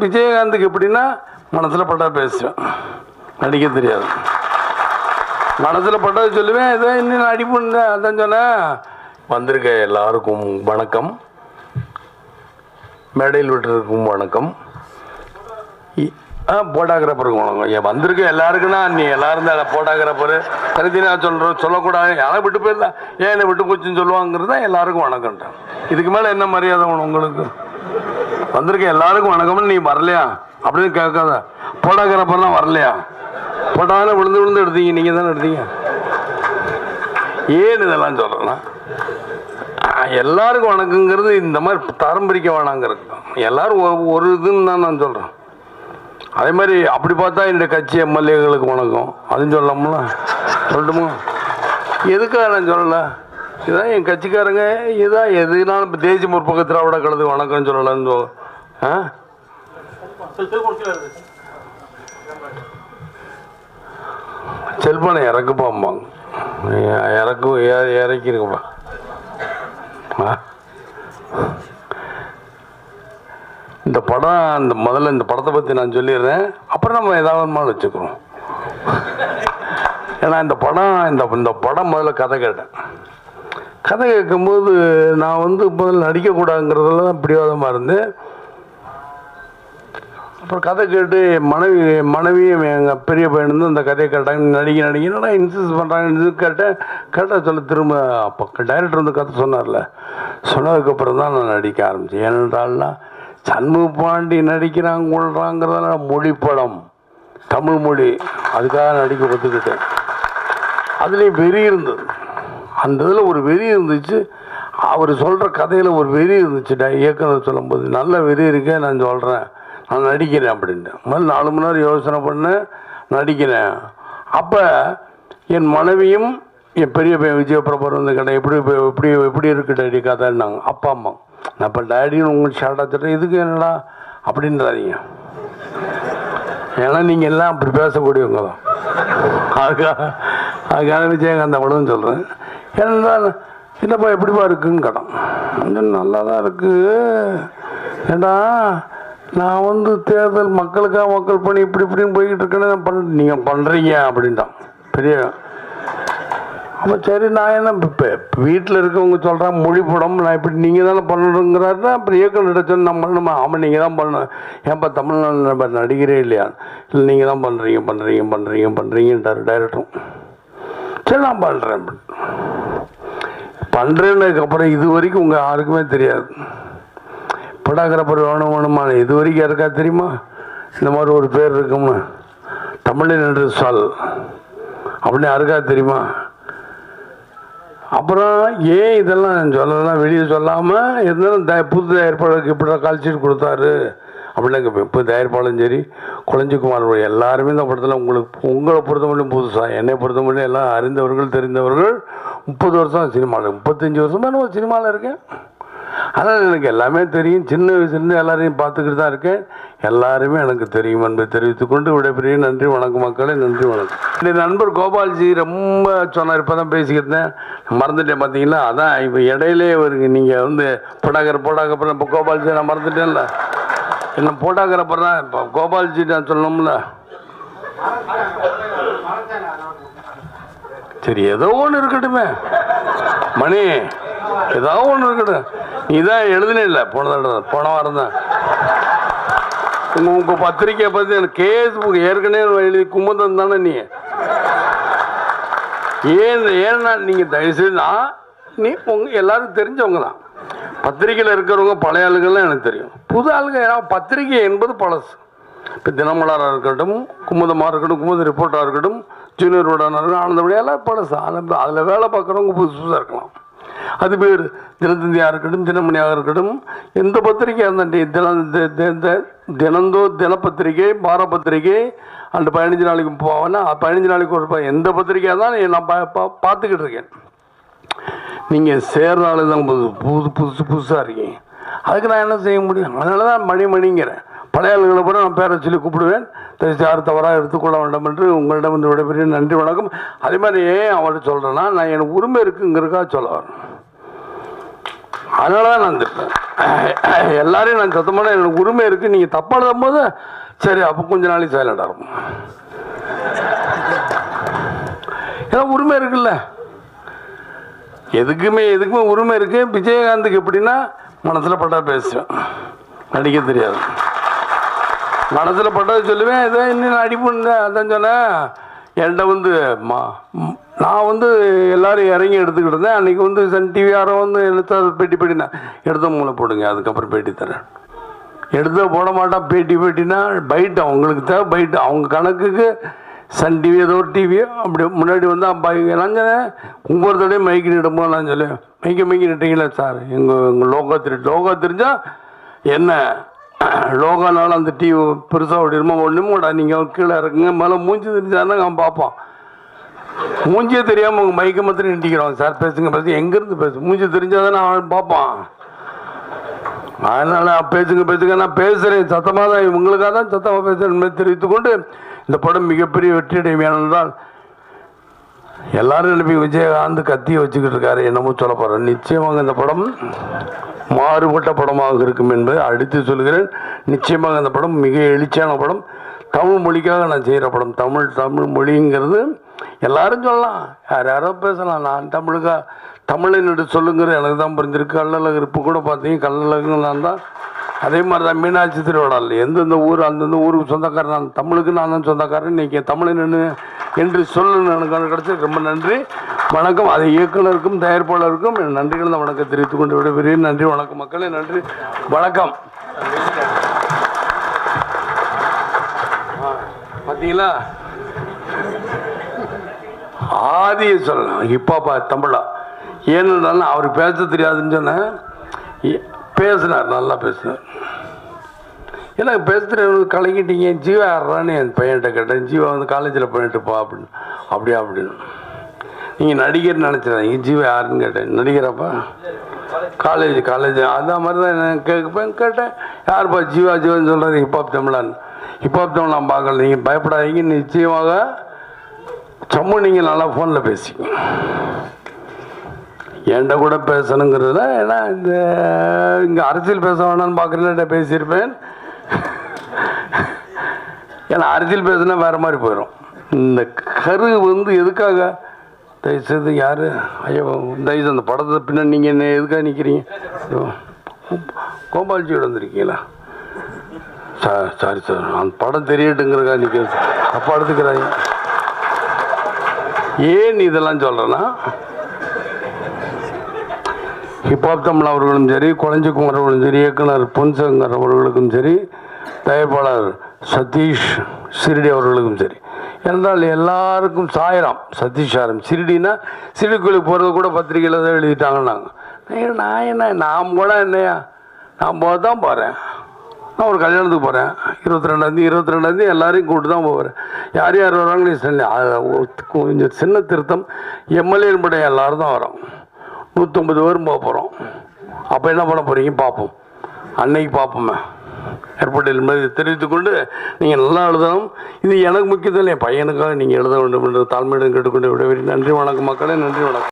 விஜயகாந்துக்கு எப்படின்னா மனசில் பட்டா பேசுவேன். நடிக்க தெரியாது. மனசில் பட்டதை சொல்லுவேன் ஏதோ இன்னும் நடிப்புன்னு அதான் சொன்னேன். வந்திருக்க எல்லாருக்கும் வணக்கம். மேடையில் விட்டுருக்கும் வணக்கம். இ- ஆ போட்டோகிராஃபருக்கு வணக்கம். ஏன் வந்திருக்க எல்லாருக்குன்னா நீ எல்லாரும் தான் போட்டோகிராஃபரு. கருதி நான் சொல்கிறோம் சொல்லக்கூடாது. யாரை விட்டு போயிருந்தா? ஏன் என்னை விட்டு போச்சுன்னு சொல்லுவாங்கிறது தான் எல்லாருக்கும் வணக்கம்ட்டேன் இதுக்கு மேலே என்ன மரியாதை வேணும் உங்களுக்கு? வந்திருக்க எல்லாருக்கும் வணக்கம்னு நீ வரலையா? அப்படின்னு கேட்காத. போடாக்கிறப்பெல்லாம் வரலையா? போட்டாலும் விழுந்து விழுந்து எடுத்தீங்க. நீங்கள் தானே எடுத்தீங்க. ஏன் இதெல்லாம் சொல்கிறேன்னா எல்லாருக்கும் வணக்கங்கிறது இந்த மாதிரி தரம் பிரிக்க வேணாங்கிறது. எல்லாரும் ஒரு- ஒரு இதுன்னு தான் நான் சொல்கிறேன் அதே மாதிரி அப்படி பார்த்தா இந்த கட்சி எம்எல்ஏகளுக்கு வணக்கம். அதுவும் சொல்லலாம்ல? சொல்லட்டுமா? எதுக்காக நான் சொல்லலை? இதான் என் கட்சிக்காரங்க. இதான் எதுனாலும் இப்போ தேசிய முற்போக்கு திராவிட கழகத்துக்கு வணக்கம் சொல்லலாம் சொல் ஆ? செல்பனை இறக்குப்பாம்பாங்க இறக்கு ஏ- இறக்கிருக்குப்பா. ஆ? இந்த படம் இந்த முதல்ல இந்த படத்தை பற்றி நான் சொல்லிடுறேன். அப்புறம் நம்ம ஏதாவது வச்சுக்கிறோம். ஏன்னா இந்த படம் இந்த இந்த படம் முதல்ல கதை கேட்டேன். கதை கேட்கும்போது நான் வந்து முதல்ல நடிக்கக்கூடாதுங்கிறதுல தான் பிடிவாதமாக இருந்தேன். அப்புறம் கதை கேட்டு மனைவி மனைவியும் எங்கள் பெரிய பையன் வந்து அந்த கதையை கேட்டாங்க. நடிக்க நடிக்க. என்னடா இன்சிஸ்ட் பண்ணுறாங்க கேட்டேன். கேட்டால் சொல்ல திரும்ப அப்போ டைரக்டர் வந்து கதை சொன்னார்ல. சொன்னதுக்கப்புறம் தான் நான் நடிக்க ஆரம்பித்தேன் ஏனென்றால்னா சண்முக பாண்டி நடிக்கிறாங்க கொள்றாங்கிறதால மொழி படம். தமிழ் மொழி. அதுக்காக நடிக்க ஒத்துக்கிட்டேன். அதுலேயும் வெறி இருந்தது. அந்த இதில் ஒரு வெறி இருந்துச்சு. அவர் சொல்கிற கதையில் ஒரு வெறி இருந்துச்சு. இயக்குனர் சொல்லும்போது நல்ல வெறி இருக்கே நான் சொல்கிறேன் நான் நடிக்கிறேன் அப்படின்ட்டு. முதல்ல நாலு மணி நேரம் யோசனை பண்ணேன் நடிக்கிறேன். அப்போ என் மனைவியும் என் பெரிய பையன் விஜயபிரபர் வந்து கடை எப்படி எப்படி எப்படி இருக்கு டேடி கதைன்னாங்க. அப்பா அம்மா நான் இப்போ டேடின்னு உங்களுக்கு ஷார்ட்டாக சொல்கிறேன் இதுக்கு என்னடா? அப்படின்றாதீங்க. ஏன்னா நீங்கள் எல்லாம் அப்படி பேசக்கூடியவங்க தான். அதுக்காக அதுக்காக விஜயகாந்த் அவ்வளோன்னு சொல்கிறேன் ஏன்னா என்னப்பா எப்படிப்பா இருக்குன்னு கேட்டான். நல்லா தான் இருக்குது ஏண்டா நான் வந்து தேர்தல் மக்களுக்காக மக்கள் பணி இப்படி இப்படின்னு போய்கிட்டு இருக்கேன்னு நான் பண்ண நீங்கள் பண்ணுறீங்க அப்படின்ட்டான். பெரிய அப்போ சரி நான் என்ன இப்போ வீட்டில் இருக்கவங்க சொல்கிறேன் மொழி படம் நான் இப்படி நீங்கள் தானே பண்ணணுங்கிறாருன்னா அப்புறம் இயக்கம் நடிச்சோம் நான் பண்ணணுமா ஆமாம் நீங்கள் தான் பண்ணணும். ஏன்ப்பா தமிழ்நாடு நம்ம நடிகரே இல்லையா? இல்லை நீங்கள் தான் பண்ணுறீங்க பண்ணுறீங்க பண்ணுறீங்க பண்ணுறீங்கன்றார் டைரக்டரும். சரி நான் பண்ணுறேன் பண்ணுறேன்னதுக்கப்புறம் இது வரைக்கும் உங்கள் யாருக்குமே தெரியாது. படாக்கிறப்பர் வேணும் வேணுமான இது வரைக்கும் யாருக்கா தெரியுமா? இந்த மாதிரி ஒரு பேர் இருக்கும்னு. தமிழில் என்று சொல். அப்படின்னு யாருக்கா தெரியுமா? அப்புறம் ஏன் இதெல்லாம் சொல்லலாம் வெளியே சொல்லாமல் இருந்தாலும் த புது ஏற்பாடு இப்படி கால்ஷீட் கொடுத்தாரு. அப்படின்னு இப்போ தயாரிப்பாலும் சரி குழஞ்சிக்குமார் எல்லாருமே இந்த படத்தில் உங்களுக்கு உங்களை பொறுத்தமட்டும் புதுசாக என்னை பொறுத்தமட்டும் எல்லாம் அறிந்தவர்கள் தெரிந்தவர்கள் முப்பது வருஷம் சினிமாவில் முப்பத்தஞ்சு வருஷமாக நான் சினிமாவில் இருக்கேன். ஆனால் எனக்கு எல்லாமே தெரியும். சின்ன வயசுலேருந்து எல்லாரையும் பார்த்துக்கிட்டு தான் இருக்கேன். எல்லாருமே எனக்கு தெரியும் என்பதை தெரிவித்துக்கொண்டு விடைபெரிய நன்றி வணக்கம் மக்களே. நன்றி வணக்கம். இந்த நண்பர் கோபால்ஜி ரொம்ப சொன்னார். இப்போ தான் பேசிக்கிட்டேன் மறந்துட்டேன் பார்த்தீங்களா? அதான் இப்போ இடையிலே ஒரு நீங்கள் வந்து போட்டாக்கிற போடாக்கப்புறம் இப்போ கோபால்ஜி நான் மறந்துட்டேன்ல. என்ன போட்டாக்கிறப்ப தான் இப்போ கோபால்ஜி நான் சொல்லணும்ல. சரி ஏதோ ஒன்று இருக்கட்டுமே. மணி ஏதோ ஒன்று இருக்கட்டும். நீ தான் எழுதுனே இல்லை போன தடவை போன வாரம் தான். உங்கள் உங்கள் பத்திரிக்கையை பற்றி எனக்கு கேஸ் ஏற்கனவே எழுதி கும்பந்தம் தானே நீ? ஏன் ஏன்னா நீங்கள் தயவுசெய்து நான் நீ உங்க எல்லாரும் தெரிஞ்சவங்க தான். பத்திரிக்கையில் இருக்கிறவங்க பழைய ஆளுகள்லாம் எனக்கு தெரியும். புது ஆளுங்க ஏன்னா பத்திரிகை என்பது பழசு. இப்போ தினமலராக இருக்கட்டும் குமுதமாக இருக்கட்டும் குமுத ரிப்போர்ட்டாக இருக்கட்டும் ஜூனியர் உடனாக இருக்கட்டும் ஆனந்தபடி பழசு. அதில் அதில் வேலை பார்க்குறவங்க புதுசு புதுசாக இருக்கலாம். அது பேர் தினத்தந்தியாக இருக்கட்டும் தினமணியாக இருக்கட்டும் எந்த பத்திரிகையாக இருந்தாலும் தின தினந்தோ தினப்பத்திரிகை வார பத்திரிகை அண்டு பதினஞ்சு நாளைக்கு போவேன்னா பதினஞ்சு நாளைக்கு ஒரு எந்த பத்திரிகையாக தான் நான் பா பா- பார்த்துக்கிட்டு இருக்கேன். நீங்கள் சேர்ற தான் புது புது புதுசு புதுசாக இருக்கீங்க. அதுக்கு நான் என்ன செய்ய முடியும்? அதனால தான் மணிமணிங்கிறேன். பழைய ஆளுகளை கூட நான் பேரை சொல்லி கூப்பிடுவேன். யார் தவறாக எடுத்துக்கொள்ள வேண்டாம் என்று உங்களிடம் வந்து விடைபெரிய நன்றி வணக்கம். அதே மாதிரி ஏன் அவர்கிட்ட சொல்கிறேன்னா நான் எனக்கு உரிமை இருக்குங்கிறதுக்காக சொல்ல வரேன். அதனால தான் நான் திட்டேன் எல்லாரையும் நான் சத்தமான எனக்கு உரிமை இருக்குது நீங்கள் தப்பாக எழுதும் போது சரி அப்போ கொஞ்ச நாளைக்கு சைலண்டாக இருக்கும். ஏன்னா உரிமை இருக்குல்ல. எதுக்குமே எதுக்குமே உரிமை இருக்கு. விஜயகாந்துக்கு எப்படின்னா மனசில் பட்டா பேசுவேன். நடிக்க தெரியாது. மனசில் பட்டதை சொல்லுவேன் இதை இன்னும் அடிப்புன்னு அதான் சொன்னேன். என்கிட்ட வந்து மா நான் வந்து எல்லாரும் இறங்கி எடுத்துக்கிட்டு இருந்தேன். அன்றைக்கி வந்து சன் டிவி யாரோ வந்து எடுத்து பேட்டி பேட்டினா எடுத்த மூளை போடுங்க அதுக்கப்புறம் பேட்டி தரேன். எடுத்த போட மாட்டான் பேட்டி பேட்டினா பைட் அவங்களுக்கு தேவை பைட். அவங்க கணக்குக்கு சன் டிவி ஏதோ ஒரு டிவி அப்படி முன்னாடி வந்து அப்பா நான் சொன்னேன் ஒவ்வொரு தடையும் மைக்கு நிடும்போது நான் சொல்லி மைக்க மைக்கு நிட்டீங்களே சார் எங்கள் எங்கள் லோகா தெரி லோகா தெரிஞ்சால் என்ன? லோகானால அந்த டிவி பெருசாக ஓடிடுமா கூட நீங்கள் கீழே இருக்குங்க மேலே மூஞ்சி தெரிஞ்சாதான் அவன் பார்ப்பான் மூஞ்சியே தெரியாமல் உங்கள் மைக்கை மாத்திரம் நிட்டிக்கிறோம் சார் பேசுங்க பேசுங்க. எங்கேருந்து பேசு? மூஞ்சி தெரிஞ்சால் தான் அவன் பார்ப்பான். அதனால் பேசுங்க பேசுங்க. நான் பேசுகிறேன் சத்தமாக தான் இவங்களுக்காக தான் சத்தமாக பேசுகிறேன் தெரிவித்துக்கொண்டு இந்த படம் மிகப்பெரிய வெற்றியடையும் ஏனென்றால் எல்லாரும் எழுப்பி விஜயகாந்த் கத்தியை வச்சுக்கிட்டு இருக்காரு. என்னமோ சொல்ல போகிறேன் நிச்சயமாக இந்த படம் மாறுபட்ட படமாக இருக்கும் என்பதை அடுத்து சொல்கிறேன். நிச்சயமாக இந்த படம் மிக எழுச்சியான படம். தமிழ் மொழிக்காக நான் செய்கிற படம். தமிழ் தமிழ் மொழிங்கிறது எல்லாரும் சொல்லலாம். யார் யாரோ பேசலாம். நான் தமிழுக்கா தமிழன் என்று சொல்லுங்கிற எனக்கு தான் புரிஞ்சிருக்கு. கல்லழகு இப்போ கூட பார்த்தீங்க. கல்லழகு நான் தான் அதே மாதிரி தான் மீனாட்சி திருவிழாவில் எந்தெந்த ஊர் அந்தந்த ஊருக்கு சொந்தக்காரன் நான் தமிழுக்கு நான் தான் சொந்தக்காரன். இன்னைக்கு தமிழை என்று என்று சொல்லணும் எனக்கு கிடச்சது. ரொம்ப நன்றி. வணக்கம். அதை இயக்குனருக்கும் தயாரிப்பாளருக்கும் என் நன்றி கலந்த வணக்கம் தெரிவித்துக் கொண்டு விடுகிறேன் நன்றி வணக்கம் மக்களே. நன்றி. வணக்கம். பார்த்தீங்களா ஆதியை சொல்லலாம். ஹிப்பாப்பா தமிழா. ஏன்னு அவர் பேச தெரியாதுன்னு சொன்னேன். பேசினார் நல்லா பேசினார். எனக்கு பேசுகிற தெரியாது கலக்கிட்டீங்க ஜீவா யாரான்னு என் பையன்கிட்ட கேட்டேன். ஜீவா வந்து காலேஜில் பண்ணிட்டுப்பா அப்படின்னு. அப்படியா அப்படின்னு. நீங்கள் நடிகர் நினச்சிடாதீங்க. ஜீவா யாருன்னு கேட்டேன். நடிகராப்பா? காலேஜ் காலேஜ் அந்த மாதிரி தான் நான் கேட்பேன் கேட்டேன். யாருப்பா ஜீவா ஜீவான்னு சொல்கிறாரு ஹிப்ஹாப் தமிழான்னு. ஹிப்ஹாப் தமிழன் பார்க்கல. நீங்கள் பயப்படாதீங்க. நிச்சயமாக சம்மு நீங்கள் நல்லா ஃபோனில் பேசிங்க. என்கிட்ட கூட பேசணுங்கிறதுல ஏன்னா இந்த இங்கே அரசியல் பேச வேணாம்னு பார்க்குறேன்ட்ட பேசியிருப்பேன். ஏன்னா அரசியல் பேசுனா வேறு மாதிரி போயிடும் இந்த கரு வந்து எதுக்காக? தயவுசெய்து யார்? ஐயோ தயவுசெய்து அந்த படத்தை பின்னாடி நீங்கள் என்ன எதுக்காக நிற்கிறீங்க கோபால்ஜியோட வந்திருக்கீங்களா? சார் சாரி சார் அந்த படம் தெரியட்டுங்கிறக்கா நிற்கிறது தப்பாக எடுத்துக்கிறாங்க. ஏன் இதெல்லாம் சொல்கிறேன்னா ஹிப்ஹாப் தமிழ் அவர்களும் சரி குழஞ்சிக்குமரவர்களும் சரி இயக்குனர் பொன்சங்கர் அவர்களுக்கும் சரி தயாரிப்பாளர் சதீஷ் சிறிடி அவர்களுக்கும் சரி. என்றால் எல்லாருக்கும் சாயிரம் சதீஷ் சாரம் சிறிடினா சிறுகுழி போகிறது கூட பத்திரிக்கையில் தான் எழுதிட்டாங்கன்னாங்க. நான் என்ன நாம் கூட என்னையா? நான் போக தான் போகிறேன் நான் ஒரு கல்யாணத்துக்கு போகிறேன் இருபத்தி ரெண்டாந்தேதி இருபத்தி ரெண்டாந்தேதி எல்லாரையும் கூப்பிட்டு தான் போகிறேன் யார் யார் வராங்கன்னு சொல்லி. கொஞ்சம் சின்ன திருத்தம். எம்எல்ஏ படம் எல்லாரும் தான் வரோம். நூற்றம்பது பேரும் போக போகிறோம் அப்போ என்ன பண்ண போகிறீங்க பார்ப்போம். அன்னைக்கு பார்ப்போமே. ஏற்பட்டு என்பதை தெரிவித்துக்கொண்டு நீங்கள் நல்லா எழுதணும். இது எனக்கு முக்கியத்தில் என் பையனுக்காக நீங்கள் எழுத வேண்டும் என்று தாழ்மையிடம் கேட்டுக்கொண்டு விடவில்லை நன்றி வணக்கம் மக்களே. நன்றி வணக்கம்.